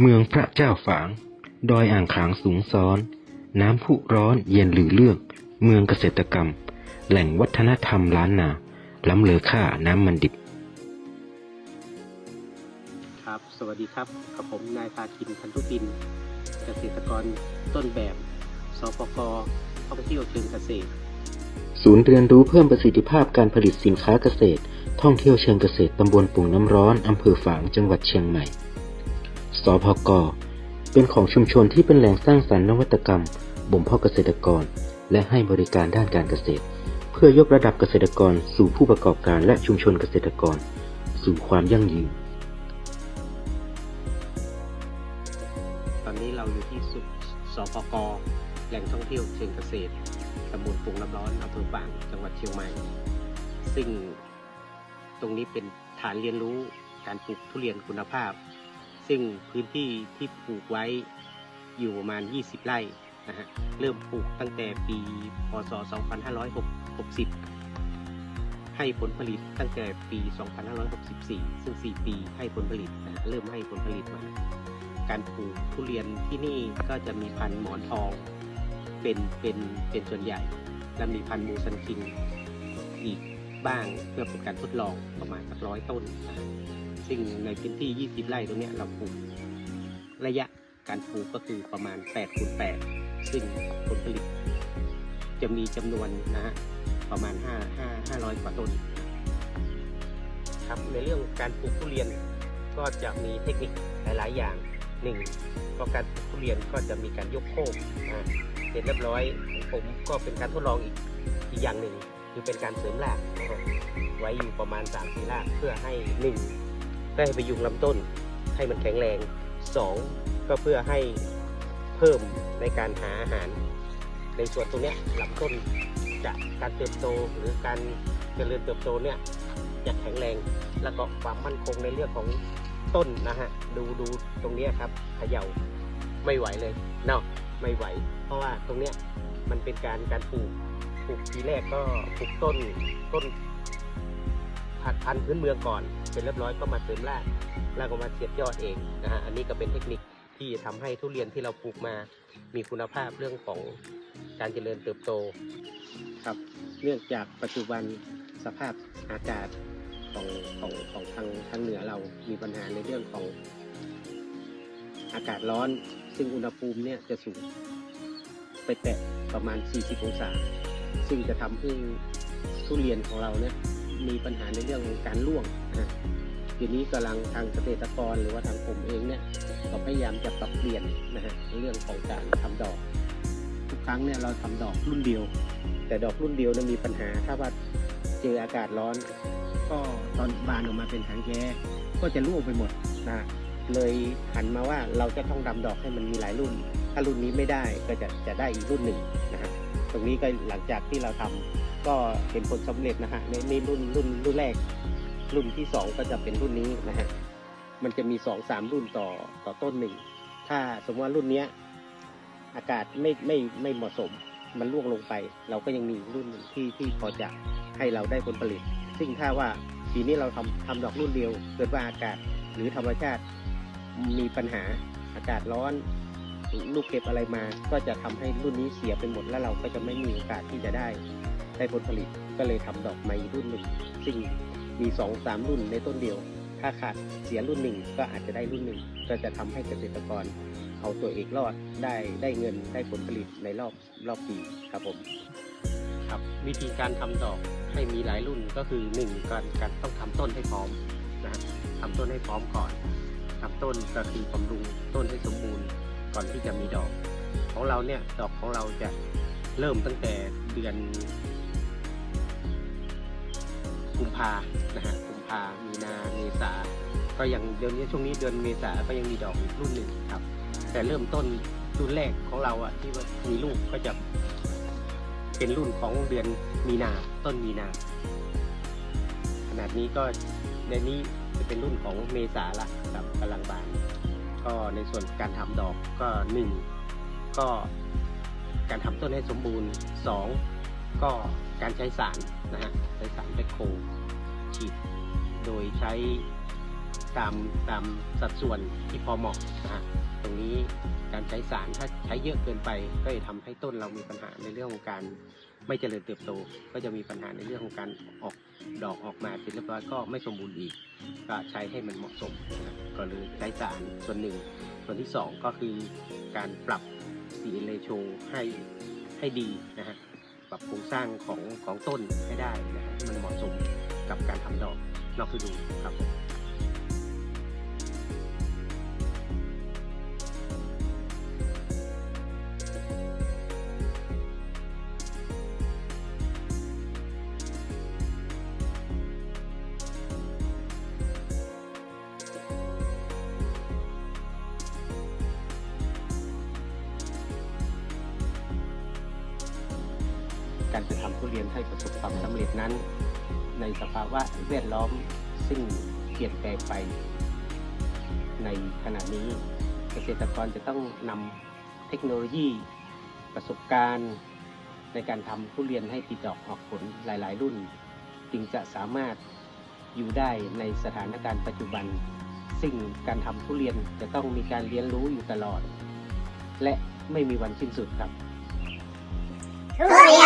เมืองพระเจ้าฝาง ดอยอ่างขางสูงซ้อน น้ำพุร้อนเย็นหรือเลือก เมืองเกษตรกรรม แหล่งวัฒนธรรมล้านนา ล้ำเลอค่าน้ำมันดิบ ครับ สวัสดีครับกับผมนายพาคินพันธุปิน เกษตรกรต้นแบบ สปกท่องเที่ยวเชิงเกษตร ศูนย์เรียนรู้เพิ่มประสิทธิภาพการผลิตสินค้าเกษตร ท่องเที่ยวเชิงเกษตรตำบลปุ่งน้ำร้อนอำเภอฝางจังหวัดเชียงใหม่ สพก เป็นของชุมชนที่เป็นแหล่งสร้างสรรค์นวัตกรรม บ่มเพาะเกษตรกร และให้บริการด้านการเกษตร เพื่อยกระดับเกษตรกรสู่ผู้ประกอบการและชุมชนเกษตรกร สู่ความยั่งยืน ตอนนี้เราอยู่ที่สุสปกแหล่งท่องเที่ยวเชิงเกษตรตำบลปุงน้ำร้อนอำเภอฝางจังหวัดเชียงใหม่ ซึ่งตรงนี้เป็นฐานเรียนรู้การปลูกทุเรียนคุณภาพ ซึ่งพื้นที่ที่ปลูกไว้อยู่ประมาณ 20 ไร่นะฮะเริ่มปลูกตั้งแต่ปีพศ 2560 ให้ผลผลิตตั้งแต่ปี 2564 ซึ่ง 4 ปีให้ผลผลิตนะเริ่มให้ผลผลิตมา การปลูกทุเรียนที่นี่ก็จะมีพันธุ์หมอนทองเป็นเป็นเป็นส่วนใหญ่ และมีพันธุ์มูซันคิงอีกบ้างเพื่อเป็นการทดลองประมาณสักร้อยต้นนะ ซึ่งในพื้นที่ 20 ไร่ตรงนี้เราปลูกระยะการปลูกก็คือประมาณ8คูณ8ซึ่งผลผลิต จะมีจำนวนนะฮะประมาณ 5 5 500 กว่าต้น ครับในเรื่องการปลูกทุเรียนก็จะมีเทคนิคหลาย ๆ อย่างหนึ่งก็การปลูกทุเรียนก็จะมีการยกโคกนะเสร็จเรียบร้อยผมก็เป็นการทดลองอีกอีกอย่างหนึ่งคือเป็นการเสริมรากไว้อยู่ประมาณ3ามสี่รากเพื่อให้หนึ่ง ได้ไปยุงลำต้นให้มันแข็งแรงสองก็เพื่อให้เพิ่มในการหาอาหาร ในส่วนตรงนี้ลำต้นจะการเติบโตหรือการเจริญเติบโตเนี่ยจะแข็งแรง แล้วก็ความมั่นคงในเรื่องของต้นนะฮะดูดูตรงนี้ครับเขย่าไม่ไหวเลยเนาะไม่ไหว เพราะว่าตรงเนี้ยมันเป็นการการปลูกปลูกทีแรกก็ปลูกต้นต้น ผัดพันธุ์พื้นเมืองก่อน เป็นเรียบร้อยก็มาเสริมรากแล้วก็มาเสียบยอดเองนะฮะอันนี้ก็เป็นเทคนิคที่ทำให้ทุเรียนที่เราปลูกมามีคุณภาพเรื่องของการเจริญเติบโตครับเนื่องจากปัจจุบันสภาพอากาศของของของทางทางเหนือเรามีปัญหาในเรื่องของอากาศร้อน ซึ่งอุณหภูมิเนี่ยจะสูงไปแตะประมาณ 40 องศา ซึ่งจะทำให้ทุเรียนของเราเนี่ย มีปัญหาในเรื่องของการร่วงนะทีนี้กำลังทางเกษตรกรหรือว่าทางผมเองเนี่ยก็พยายามจะปรับเปลี่ยนนะฮะเรื่องของการทำดอก ทุกครั้งเนี่ยเราทำดอกรุ่นเดียว แต่ดอกรุ่นเดียวเนี่ยมีปัญหาถ้าว่าเจออากาศร้อน ก็ตอนบานออกมาเป็นหางแย้ก็จะร่วงไปหมดนะเลยหันมาว่าเราจะต้องดำดอกให้มันมีหลายรุ่น ถ้ารุ่นนี้ไม่ได้ก็จะจะได้อีกรุ่นหนึ่งนะฮะ ตรงนี้ก็หลังจากที่เราทำก็เป็นผลสำเร็จนะฮะในในรุ่นรุ่นรุ่นแรก รุ่นที่สองก็จะเป็นรุ่นนี้นะฮะมันจะมีสองสามรุ่นต่อต่อต้นหนึ่งถ้าสมมติว่ารุ่นเนี้ยอากาศไม่ไม่ไม่เหมาะสมมันร่วงลงไป เราก็ยังมีรุ่นที่ที่พอจะให้เราได้ผลผลิต ซึ่งถ้าว่าปีนี้เราทำทำดอกรุ่นเดียว เกิดว่าอากาศหรือธรรมชาติมีปัญหาอากาศร้อน ลูกเก็บอะไรมา ก็จะทำให้รุ่นนี้เสียไปหมดแล้วเราก็จะไม่มีโอกาสที่จะได้ได้ผลผลิตก็เลยทำดอกไม้รุ่นหนึ่งซึ่งมีสองสามรุ่นในต้นเดียว ถ้าขาดเสียรุ่นหนึ่งก็อาจจะได้รุ่นหนึ่งก็จะทำให้เกษตรกรเอาตัวเองรอดได้ได้เงินได้ผลผลิตในรอบรอบปีครับผมครับวิธีการทำดอกให้มีหลายรุ่นก็คือหนึ่งการการต้องทำต้นให้พร้อมนะฮะทำต้นให้พร้อมก่อนทำต้นก็คือบำรุงต้นให้สมบูรณ์ ก่อนที่จะมีดอก ของเราเนี่ยดอกของเราจะเริ่มตั้งแต่เดือนกุมภานะฮะกุมภามีนาเมษาก็ยังเดือนนี้ช่วงนี้เดือนเมษาก็ยังมีดอกอีกรุ่นหนึ่งครับ แต่เริ่มต้นรุ่นแรกของเราอะที่ว่ามีลูกก็จะเป็นรุ่นของเดือนมีนาต้นมีนา ขนาดนี้ก็ในนี้จะเป็นรุ่นของเมษาละครับกำลังบาน ก็ในส่วนการทำดอกก็หนึ่งก็การทำต้นให้สมบูรณ์สองก็การใช้สารนะฮะใช้สารแบคโคฉีดโดยใช้ตามตามสัดส่วนที่พอเหมาะนะฮะตรงนี้การใช้สารถ้าใช้เยอะเกินไปก็จะทำให้ต้นเรามีปัญหาในเรื่องของการ ไม่เจริญเติบโต ก็จะมีปัญหาในเรื่องของการออกดอกออกมาเป็นเรียบร้อยก็ไม่สมบูรณ์อีก ก็ใช้ให้มันเหมาะสมนะก็เลยใช้สารส่วนหนึ่ง ส่วนที่สองก็คือการปรับ CN ratio ให้ให้ดีนะฮะปรับโครงสร้างของของต้นให้ได้นะฮะให้มันเหมาะสมกับการทำดอกนอกฤดูครับ การจะทำทุเรียนให้ประสบความสำเร็จนั้น ในสภาวะแวดล้อมซึ่งเปลี่ยนแปลงไป ในขณะนี้เกษตรกรจะต้องนำเทคโนโลยี ประสบการณ์ ในการทำทุเรียนให้ติดดอกออกผลหลาย ๆ รุ่น จึงจะสามารถอยู่ได้ในสถานการณ์ปัจจุบัน ซึ่งการทำทุเรียนจะต้องมีการเรียนรู้อยู่ตลอด และไม่มีวันสิ้นสุดครับทุเ